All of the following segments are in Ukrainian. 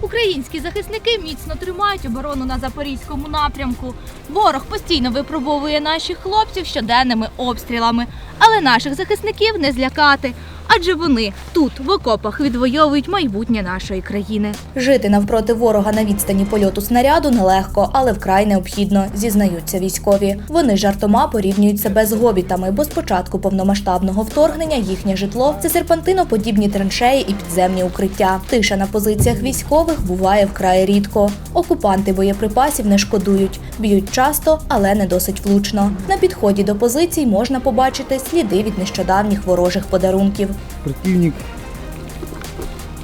Українські захисники міцно тримають оборону на запорізькому напрямку. Ворог постійно випробовує наших хлопців щоденними обстрілами, але наших захисників не злякати. Адже вони тут, в окопах, відвоюють майбутнє нашої країни. Жити навпроти ворога на відстані польоту снаряду нелегко, але вкрай необхідно, зізнаються військові. Вони жартома порівнюють себе з гобітами, бо з початку повномасштабного вторгнення їхнє житло це серпантиноподібні траншеї і підземні укриття. Тиша на позиціях військових буває вкрай рідко. Окупанти боєприпасів не шкодують, б'ють часто, але не досить влучно. На підході до позицій можна побачити сліди від нещодавніх ворожих подарунків. Противник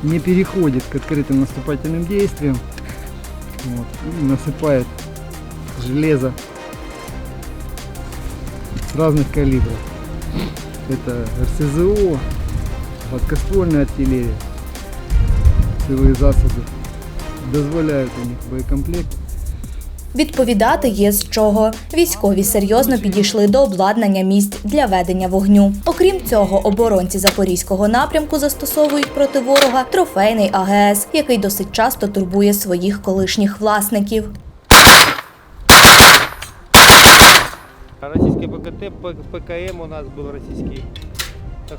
не переходит к открытым наступательным действиям вот, насыпает железо разных калибров. Это РСЗО, гладкоствольная артиллерия, силовые засады. Дозволяют у них боекомплект Відповідати є з чого. Військові серйозно підійшли до обладнання місць для ведення вогню. Окрім цього, оборонці запорізького напрямку застосовують проти ворога трофейний АГС, який досить часто турбує своїх колишніх власників. Российский ПКТ, ПКМ у нас был российский. Так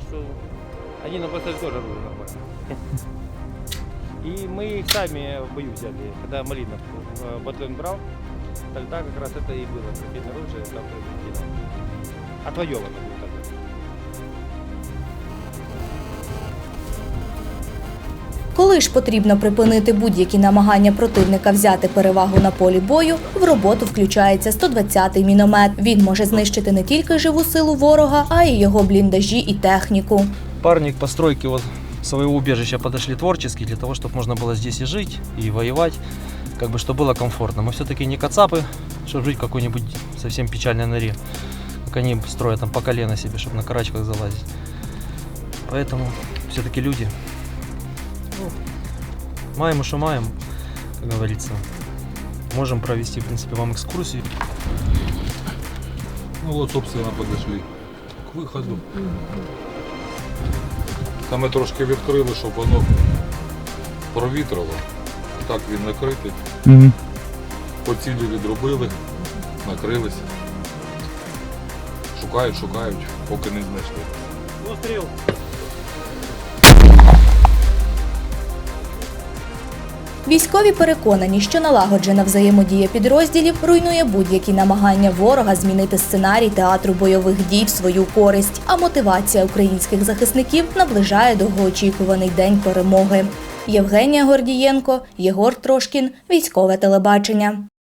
нам поставили тоже оружие нормально. И мы их сами в бою взяли, когда Малинов э, батальон брал. Тогда как раз это и было. Трофейное оружие там приобретено. Отвоевано будет так. Коли ж потрібно припинити будь-які намагання противника взяти перевагу на полі бою, в роботу включається 120-й міномет. Він може знищити не тільки живу силу ворога, а й його бліндажі і техніку. Парни к постройке вот своего убежища подошли творчески для того, чтобы можно было здесь и жить, и воевать, как бы, чтобы было комфортно. Мы все-таки не кацапы, чтобы жить в какой-нибудь совсем печальной норе, как они строят там по колено себе, чтобы на карачках залазить. Поэтому все-таки люди. Ну, маем и что маем, как говорится. Можем провести, в принципе, вам экскурсию. Ну вот, собственно, подошли к виходу. Там ми трошки відкрили, щоб воно провітрило. Так він накритий. По цілі відробили, накрилися. Шукають, шукають, поки не знайшли. Выстрел! Військові переконані, що налагоджена взаємодія підрозділів руйнує будь-які намагання ворога змінити сценарій театру бойових дій в свою користь. А мотивація українських захисників наближає довгоочікуваний день перемоги. Євгенія Гордієнко, Єгор Трошкін, військове телебачення.